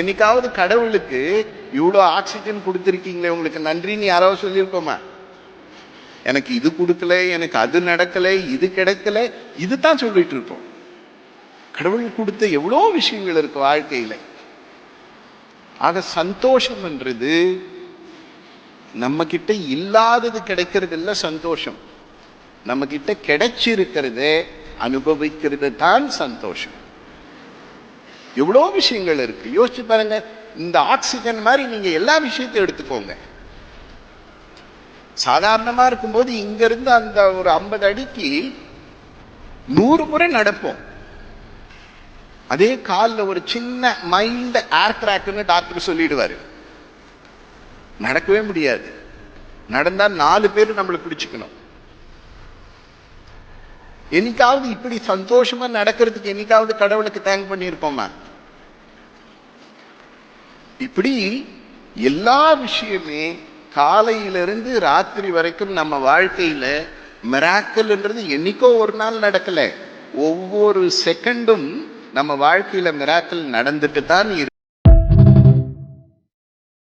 என்னைக்காவது கடவுளுக்கு இவ்வளோ ஆக்சிஜன் கொடுத்துருக்கீங்களே உங்களுக்கு நன்றின்னு யாராவது சொல்லியிருக்கோமா? எனக்கு இது கொடுக்கல எனக்கு அது நடக்கலை இது கிடைக்கல இதுதான் சொல்லிட்டு இருப்போம் கடவுள் கொடுத்த எவ்வளோ விஷயங்கள் இருக்கு வாழ்க்கையில். ஆக சந்தோஷம் என்றது நம்ம கிட்ட இல்லாதது கிடைக்கிறது இல்லை சந்தோஷம். நம்ம கிட்ட கிடைச்சிருக்கிறதே அனுபவிக்கிறது தான் சந்தோஷம். எவ்வளோ விஷயங்கள் இருக்குது யோசிச்சு பாருங்க இந்த ஆக்சிஜன் மாதிரி நீங்கள் எல்லா விஷயத்தையும் எடுத்துக்கோங்க. சாதாரணமாக இருக்கும்போது இங்கேருந்து அந்த ஒரு ஐம்பது அடிக்கு நூறு முறை நடப்போம். அதே காலில் ஒரு சின்ன மைல்டு ஏர் கிராக்னு டாக்டர் சொல்லிடுவார். நடக்கவே முடியாது. நடந்தால் நாலு பேர் நம்மளை பிடிச்சிக்கணும். என்னைக்காவது இப்படி சந்தோஷமா நடக்கிறதுக்கு என்னைக்காவது கடவுளுக்கு தேங்க் பண்ணியிருப்போமா? இப்படி எல்லா விஷயமே காலையிலிருந்து ராத்திரி வரைக்கும் நம்ம வாழ்க்கையில் மிராக்கல்ன்றது என்னைக்கோ ஒரு நாள் நடக்கலை. ஒவ்வொரு செகண்டும் நம்ம வாழ்க்கையில் மிராக்கல் நடந்துட்டு தான் இருக்கு.